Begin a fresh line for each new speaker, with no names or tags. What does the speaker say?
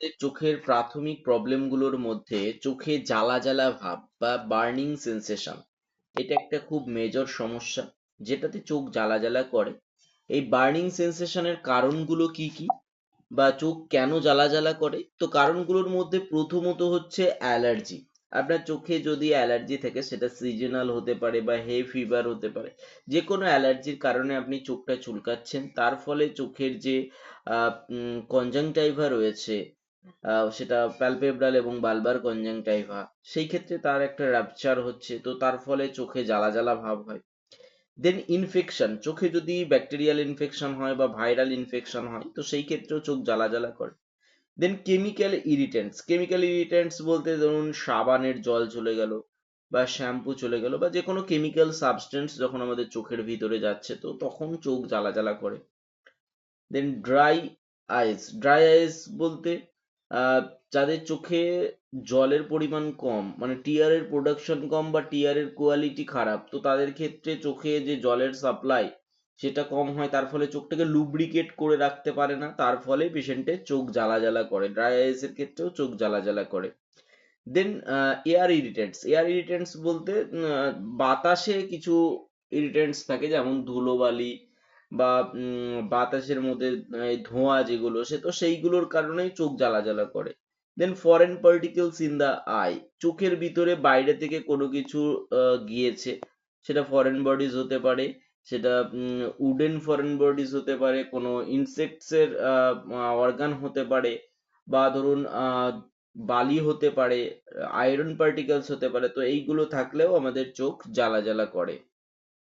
আমাদের চোখের প্রাথমিক প্রবলেমগুলোর মধ্যে চোখে জ্বালা জ্বালা ভাব বা বার্নিং সেন্সেশন এটা একটা খুব মেজর সমস্যা যেটাতে চোখ জ্বালা জ্বালা করে। এই বার্নিং সেন্সেশনের কারণগুলো কি কি? বা চোখ কেন জ্বালা জ্বালা করে? তো কারণগুলোর মধ্যে প্রথমত হচ্ছে অ্যালার্জি। আপনার চোখে যদি অ্যালার্জি থাকে, সেটা সিজনাল হতে পারে বা হে ফিভার হতে পারে যে কোনো অ্যালার্জির কারণে আপনি চোখটা চুলকাচ্ছেন। তার ফলে চোখের যে কনজাংটাইভা রয়েছে সেটা প্যালপেব্রাল এবং বালবার কনজাংটাইভা সেই ক্ষেত্রে তার একটা রাপচার হচ্ছে, তো তার ফলে চোখে জ্বালা জ্বালা ভাব হয়। দেন ইনফেকশন চোখে যদি ব্যাকটেরিয়াল ইনফেকশন হয় বা ভাইরাল ইনফেকশন হয়, তো সেই ক্ষেত্রেও চোখ জ্বালা জ্বালা করে। দেন কেমিক্যাল ইরিটেন্টস কেমিক্যাল ইরিটেন্টস বলতে ধরুন সাবানের জল চলে গেল বা শ্যাম্পু চলে গেল বা যে কোনো কেমিক্যাল সাবস্টেন্স যখন আমাদের চোখের ভিতরে যাচ্ছে, তো তখন চোখ জ্বালা জ্বালা করে। দেন ড্রাই আইস ড্রাই আইস বলতে যাদের চোখে জলের পরিমাণ কম মানে টিয়ারের প্রোডাকশন কম বা টিয়ারের কোয়ালিটি খারাপ, তো তাদের ক্ষেত্রে চোখে যে জলের সাপ্লাই সেটা কম হয়, তার ফলে চোখটাকে লুব্রিকেট করে রাখতে পারে না, তার ফলে পেশেন্টের চোখ জ্বালা জ্বালা করে ড্রাই আইস এর ক্ষেত্রেও চোখ জ্বালা জ্বালা করে দেন এয়ার ইরিটেন্টস এয়ার ইরিটেন্টস বলতে বাতাসে কিছু ইরিটেন্টস থাকে, যেমন ধুলোবালি বা বাতাসের মধ্যে ধোঁয়া যেগুলো, সে তো সেইগুলোর কারণেই চোখ জ্বালা জ্বালা করে। Then foreign particles in the eye চোখের ভিতরে বাইরে থেকে কোনো কিছু গিয়েছে, সেটা ফরেন বডিজ হতে পারে, সেটা উডেন ফরেন বডিজ হতে পারে, কোনো ইনসেক্টস এর অর্গান হতে পারে, বা ধরুন বালি হতে পারে আয়রন পার্টিকেলস হতে পারে, তো এইগুলো থাকলেও আমাদের চোখ জ্বালা জ্বালা করে।